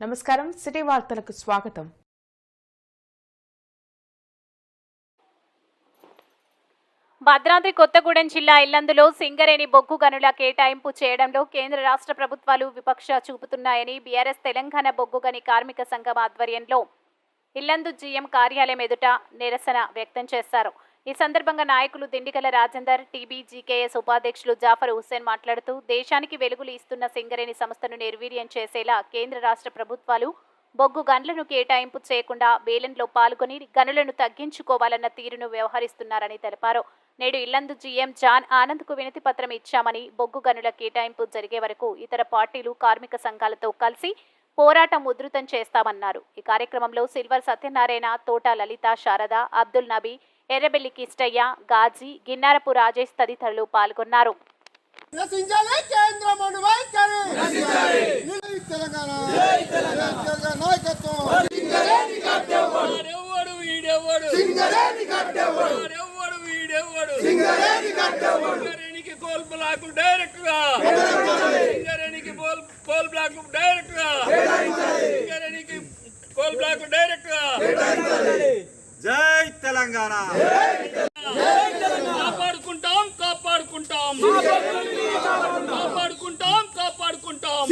నమస్కారం. సిటీ వార్తలకు స్వాగతం. భద్రాద్రి కొత్తగూడెం జిల్లా ఇల్లందులో సింగరేణి బొగ్గు గనుల కేటాయింపు చేయడంలో కేంద్ర రాష్ట్ర ప్రభుత్వాలు విపక్ష చూపుతున్నాయని బీఆర్ఎస్ తెలంగాణ బొగ్గు గని కార్మిక సంఘం ఆధ్వర్యంలో ఇల్లందు జీఎం కార్యాలయం ఎదుట నిరసన వ్యక్తం చేశారు. ఈ సందర్భంగా నాయకులు దిండిగల రాజేందర్ టీబీజీకేఎస్ ఉపాధ్యక్షులు జాఫర్ హుస్సేన్ మాట్లాడుతూ దేశానికి వెలుగులు ఇస్తున్న సింగరేణి సంస్థను నిర్వీర్యం చేసేలా కేంద్ర రాష్ట్ర ప్రభుత్వాలు బొగ్గు గన్లను కేటాయింపు చేయకుండా వేలంలో పాల్గొని గనులను తగ్గించుకోవాలన్న తీరును వ్యవహరిస్తున్నారని తెలిపారు. నేడు ఇల్లందు జీఎం జాన్ ఆనంద్కు వినతి పత్రం ఇచ్చామని బొగ్గు గనుల కేటాయింపు జరిగే వరకు ఇతర పార్టీలు కార్మిక సంఘాలతో కలిసి పోరాటం ఉధృతం చేస్తామన్నారు. ఈ కార్యక్రమంలో సిల్వర్ సత్యనారాయణ తోట లలిత శారద అబ్దుల్ నబీ ఎర్రబెల్లి కిష్టయ్య గాజీ గిన్నారపు రాజేష్ తదితరులు పాల్గొన్నారు. నశించాలి కేంద్రమును వైఖరి జై తెలంగాణ జై తెలంగాణ నాయకత్వం వాడెవ్వడు వీడెవ్వడు సింగరేణి కట్టెవ్వడు వాడెవ్వడు వీడెవ్వడు సింగరేణి కట్టెవ్వడు సింగరేణికి కోల్ బ్లాక్ డైరెక్ట్గా సింగరేణికి కోల్ కోల్ బ్లాక్ డైరెక్ట్గా సింగరేణికి కోల్ బ్లాక్ డైరెక్ట్గా జై తెలంగాణ కాపాడుకుంటాం కాపాడుకుంటాం కాపాడుకుంటాం కాపాడుకుంటాం.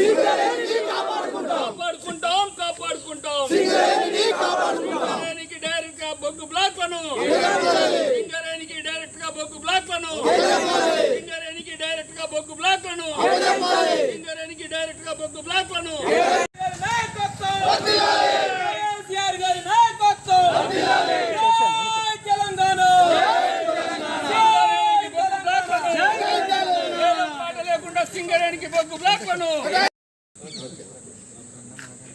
కాపాడుకుంటాం. కాపాడుకుంటాం సింగరేణికి డైరెక్ట్గా బొగ్గు బ్లాక్లను. సింగరేణికి డైరెక్ట్గా బొగ్గు బ్లాక్లను. సింగరేణికి డైరెక్ట్గా బొగ్గు బ్లాక్లను. సింగరేణికి డైరెక్ట్గా బొగ్గు బ్లాక్లను.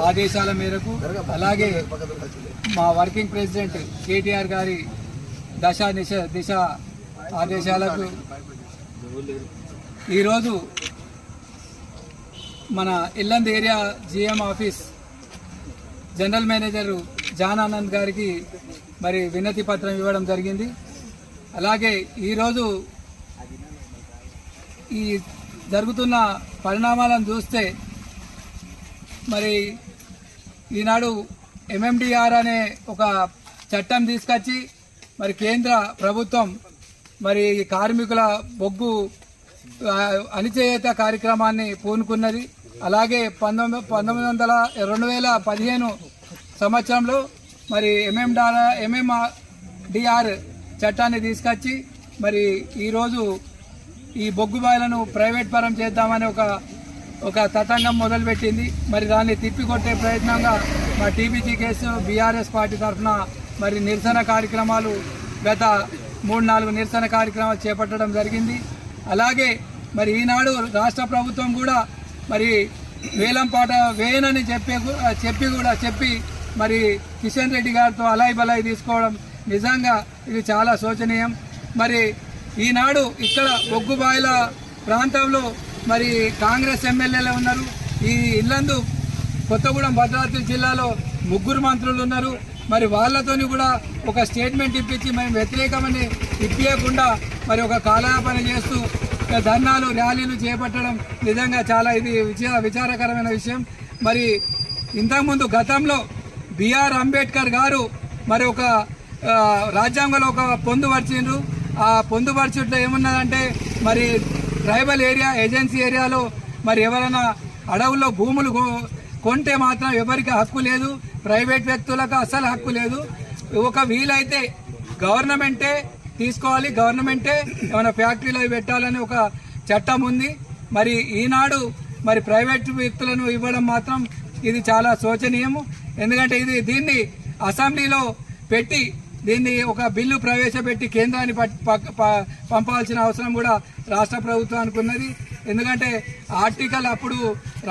ఆదేశాల మేరకు అలాగే మా వర్కింగ్ ప్రెసిడెంట్ కేటీఆర్ గారి దశ దిశ దిశ ఆదేశాలకు ఈరోజు మన Yellandu area GM office general manager John Anand గారికి మరి వినతి పత్రం ఇవ్వడం జరిగింది. అలాగే ఈరోజు ఈ జరుగుతున్న పరిణామాలను చూస్తే మరి ఈనాడు ఎంఎండిఆర్ అనే ఒక చట్టం తీసుకొచ్చి మరి కేంద్ర ప్రభుత్వం మరి ఈ కార్మికుల బొగ్గు అణిచేయత కార్యక్రమాన్ని పూనుకున్నది. అలాగే పంతొమ్మిది పంతొమ్మిది వందల రెండు వేల పదిహేను సంవత్సరంలో మరి ఎంఎండార్ ఎంఎండిఆర్ చట్టాన్ని తీసుకొచ్చి మరి ఈరోజు ఈ బొగ్గు బాయిలను ప్రైవేట్ పరం చేద్దామని ఒక ఒక తతంగం మొదలుపెట్టింది. మరి దాన్ని తిప్పికొట్టే ప్రయత్నంగా మా టీబీజీ కేసు బీఆర్ఎస్ పార్టీ తరఫున మరి నిరసన కార్యక్రమాలు గత మూడు నాలుగు నిరసన కార్యక్రమాలు చేపట్టడం జరిగింది. అలాగే మరి ఈనాడు రాష్ట్ర ప్రభుత్వం కూడా మరి వేలం పాట వేయనని చెప్పి చెప్పి కూడా చెప్పి మరి కిషన్ రెడ్డి గారితో అలాయి బలాయి తీసుకోవడం నిజంగా ఇది చాలా శోచనీయం. మరి ఈనాడు ఇక్కడ బొగ్గుబాయిల ప్రాంతంలో మరి కాంగ్రెస్ ఎమ్మెల్యేలు ఉన్నారు. ఈ ఇల్లందు కొత్తగూడెం భద్రాద్రి జిల్లాలో ముగ్గురు మంత్రులు ఉన్నారు. మరి వాళ్ళతోని కూడా ఒక స్టేట్మెంట్ ఇప్పించి మేము వ్యతిరేకమని ఇప్పించకుండా మరి ఒక కాలయాపన చేస్తూ ధర్నాలు ర్యాలీలు చేపట్టడం నిజంగా చాలా ఇది విచార విచారకరమైన విషయం. మరి ఇంతకుముందు గతంలో బిఆర్ అంబేద్కర్ గారు మరి ఒక రాజ్యాంగంలో ఒక పొందుపరిచిండ్రు ఆ పొందుపరచుట్లో ఏమున్నదంటే మరి ట్రైబల్ ఏరియా ఏజెన్సీ ఏరియాలో మరి ఎవరైనా అడవుల్లో భూములు కొ- కొంటే మాత్రం ఎవరికి హక్కు లేదు ప్రైవేట్ వ్యక్తులకు అసలు హక్కు లేదు. ఒక వీలైతే గవర్నమెంటే తీసుకోవాలి గవర్నమెంటే ఏమైనా ఫ్యాక్టరీలో పెట్టాలని ఒక చట్టం ఉంది. మరి ఈనాడు మరి ప్రైవేట్ వ్యక్తులను ఇవ్వడం మాత్రం ఇది చాలా శోచనీయము. ఎందుకంటే ఇది దీన్ని అసెంబ్లీలో పెట్టి దీన్ని ఒక బిల్లు ప్రవేశపెట్టి కేంద్రాన్ని పంపాల్సిన అవసరం కూడా రాష్ట్ర ప్రభుత్వానికి ఉన్నది ఎందుకంటే ఆర్టికల్ అప్పుడు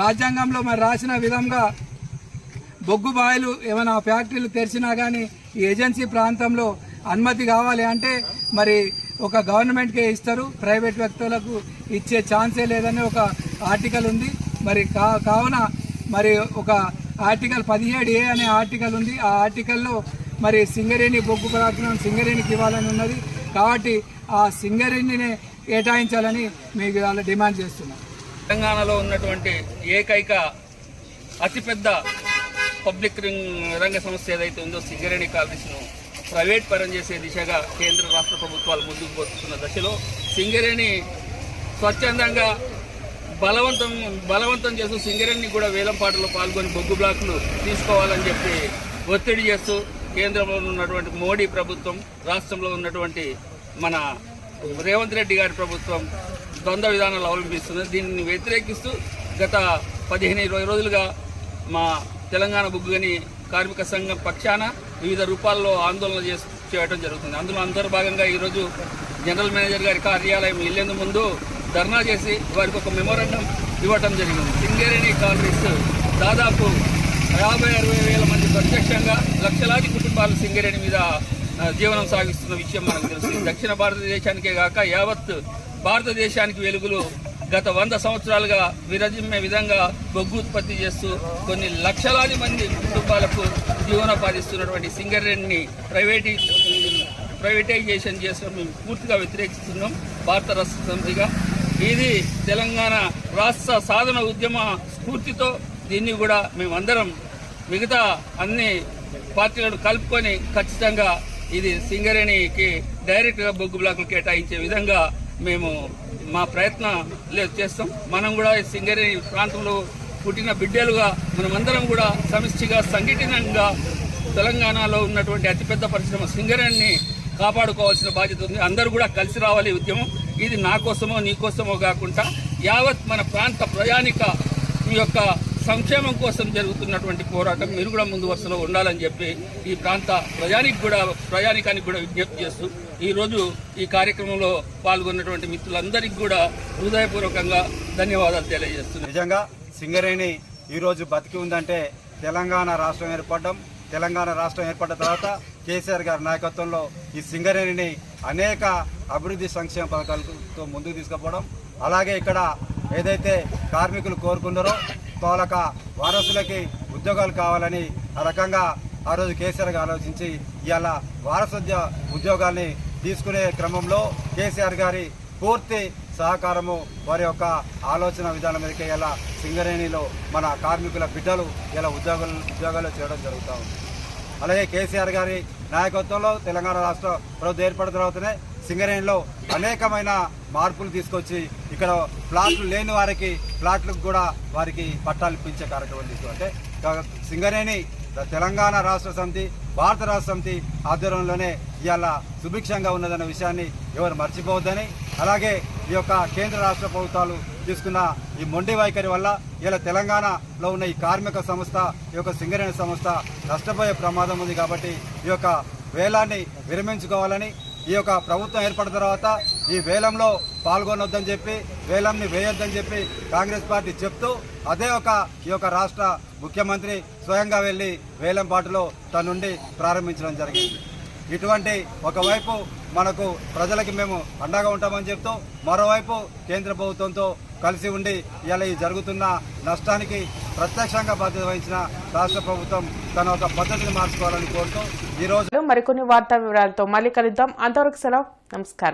రాజ్యాంగంలో మరి రాసిన విధంగా బొగ్గు బాయిలు ఏమైనా ఫ్యాక్టరీలు తెరిచినా కానీ ఈ ఏజెన్సీ ప్రాంతంలో అనుమతి కావాలి అంటే మరి ఒక గవర్నమెంట్కే ఇస్తారు. ప్రైవేట్ వ్యక్తులకు ఇచ్చే ఛాన్సే లేదనే ఒక ఆర్టికల్ ఉంది. మరి కా కావున మరి ఒక ఆర్టికల్ పదిహేడు ఏ అనే ఆర్టికల్ ఉంది. ఆ ఆర్టికల్లో మరి సింగరేణి బొగ్గు పదార్థం సింగరేణికి ఇవ్వాలని ఉన్నది. కాబట్టి ఆ సింగరేణిని కేటాయించాలని మీకు ఇవాళ డిమాండ్ చేస్తున్నాం. తెలంగాణలో ఉన్నటువంటి ఏకైక అతిపెద్ద పబ్లిక్ రంగ- రంగ సంస్థ ఏదైతే ఉందో సింగరేణి కాలనీస్ను ప్రైవేట్ పరం చేసే దిశగా కేంద్ర రాష్ట్ర ప్రభుత్వాలు ముందుకు పోతున్న దశలో సింగరేణి స్వచ్ఛందంగా బలవంతం బలవంతం చేస్తూ సింగరేణి కూడా వేలంపాటలో పాల్గొని బొగ్గు బ్లాక్లు తీసుకోవాలని చెప్పి ఒత్తిడి చేస్తూ కేంద్రంలో ఉన్నటువంటి మోడీ ప్రభుత్వం రాష్ట్రంలో ఉన్నటువంటి మన రేవంత్ రెడ్డి గారి ప్రభుత్వం ద్వంద్వ విధానాలు అవలంబిస్తుంది దీనిని వ్యతిరేకిస్తూ గత పదిహేను ఇరవై రోజులుగా మా తెలంగాణ బుగ్గుగని కార్మిక సంఘం పక్షాన వివిధ రూపాల్లో ఆందోళన చేసి చేయడం జరుగుతుంది. అందులో అంతర్భాగంగా ఈరోజు జనరల్ మేనేజర్ గారి కార్యాలయం వెళ్ళేందు ముందు ధర్నా చేసి వారికి ఒక మెమోరాండం ఇవ్వటం జరిగింది. సింగరేణి కాంగ్రెస్ దాదాపు యాభై అరవై వేల మంది ప్రత్యక్షంగా లక్షలాది కుటుంబాలు సింగరేణి మీద జీవనం సాగిస్తున్న విషయం మనకు తెలుసు. దక్షిణ భారతదేశానికే కాక యావత్ భారతదేశానికి వెలుగులు గత వంద సంవత్సరాలుగా విరజిమ్మే విధంగా బొగ్గు ఉత్పత్తి చేస్తూ కొన్ని లక్షలాది మంది కుటుంబాలకు జీవనోపాధిస్తున్నటువంటి సింగరేణిని ప్రైవేటీ ప్రైవేటైజేషన్ చేసిన మేము పూర్తిగా వ్యతిరేకిస్తున్నాం. భారత రాష్ట్ర సమితిగా. ఇది తెలంగాణ రాష్ట్ర సాధన ఉద్యమ స్ఫూర్తితో దీన్ని కూడా మేమందరం మిగతా అన్ని పార్టీలను కలుపుకొని ఖచ్చితంగా ఇది సింగరేణికి డైరెక్ట్గా బొగ్గు బ్లాకులు కేటాయించే విధంగా మేము మా ప్రయత్నం లేదు చేస్తాం. మనం కూడా ఈ సింగరేణి ప్రాంతంలో పుట్టిన బిడ్డలుగా మనమందరం కూడా సమిష్టిగా సంఘటితంగా తెలంగాణలో ఉన్నటువంటి అతిపెద్ద పరిశ్రమ సింగరేణిని కాపాడుకోవాల్సిన బాధ్యత ఉంది. అందరూ కూడా కలిసి రావాలి ఉద్యమం. ఇది నా కోసమో నీ కోసమో కాకుండా యావత్ మన ప్రాంత ప్రయాణిక యొక్క సంక్షేమం కోసం జరుగుతున్నటువంటి పోరాటం మీరు కూడా ముందు వరుసలో ఉండాలని చెప్పి ఈ ప్రాంత ప్రజానికి కూడా ప్రయాణికానికి కూడా విజ్ఞప్తి చేస్తూ ఈరోజు ఈ కార్యక్రమంలో పాల్గొన్నటువంటి మిత్రులందరికీ కూడా హృదయపూర్వకంగా ధన్యవాదాలు తెలియజేస్తున్నాను. నిజంగా సింగరేణి ఈరోజు బతికి ఉందంటే తెలంగాణ రాష్ట్రం ఏర్పడడం తెలంగాణ రాష్ట్రం ఏర్పడిన తర్వాత కేసీఆర్ గారి నాయకత్వంలో ఈ సింగరేణిని అనేక అభివృద్ధి సంక్షేమ పథకాలతో ముందుకు తీసుకుపోవడం అలాగే ఇక్కడ ఏదైతే కార్మికులు కోరుకున్నారో తోలక వారసులకి ఉద్యోగాలు కావాలని ఆ రకంగా ఆ రోజు కేసీఆర్ గారు ఆలోచించి ఇవాళ వారసత్వ ఉద్యోగాల్ని తీసుకునే క్రమంలో కేసీఆర్ గారి పూర్తి సహకారము వారి యొక్క ఆలోచన విధానం మీదకి ఇలా సింగరేణిలో మన కార్మికుల బిడ్డలు ఇలా ఉద్యోగాలు ఉద్యోగాలు చేయడం జరుగుతూ ఉంది. అలాగే కేసీఆర్ గారి నాయకత్వంలో తెలంగాణ రాష్ట్ర ప్రభుత్వం ఏర్పడిన తర్వాతనే సింగరేణిలో అనేకమైన మార్పులు తీసుకొచ్చి ఇక్కడ ప్లాట్లు లేని వారికి ప్లాట్లకు కూడా వారికి పట్టాలు ఇప్పించే కార్యక్రమం తీసుకుంటే సింగరేణి తెలంగాణ రాష్ట్ర సమితి భారత రాష్ట్ర సమితి ఆధ్వర్యంలోనే ఇవాళ సుభిక్షంగా ఉన్నదన్న విషయాన్ని ఎవరు మర్చిపోవద్దని అలాగే ఈ యొక్క కేంద్ర రాష్ట్ర ప్రభుత్వాలు తీసుకున్న ఈ మొండి వైఖరి వల్ల ఇలా తెలంగాణలో ఉన్న ఈ కార్మిక సంస్థ ఈ యొక్క సింగరేణి సంస్థ నష్టపోయే ప్రమాదం ఉంది కాబట్టి ఈ యొక్క వేలాన్ని విరమించుకోవాలని ఈ యొక్క ప్రభుత్వం ఏర్పడిన తర్వాత ఈ వేలంలో పాల్గొనొద్దని చెప్పి వేలంని వేయొద్దని చెప్పి కాంగ్రెస్ పార్టీ చెప్తూ అదే ఒక ఈ యొక్క రాష్ట్ర ముఖ్యమంత్రి స్వయంగా వెళ్ళి వేలం పాటలో తనుండి ప్రారంభించడం జరిగింది. ఇటువంటి ఒకవైపు మనకు ప్రజలకి మేము అండగా ఉంటామని చెప్తూ మరోవైపు కేంద్ర ప్రభుత్వంతో కలిసి ఉండి ఇలా ఈ జరుగుతున్న నష్టానికి ప్రత్యక్షంగా బాధ్యత వహించిన రాష్ట్ర ప్రభుత్వం తన ఒక పద్ధతిని మార్చుకోవాలని కోరుతూ ఈరోజు మరికొన్ని వార్తా వివరాలతో మళ్ళీ కలుద్దాం. అంతవరకు సెలవు. నమస్కారం.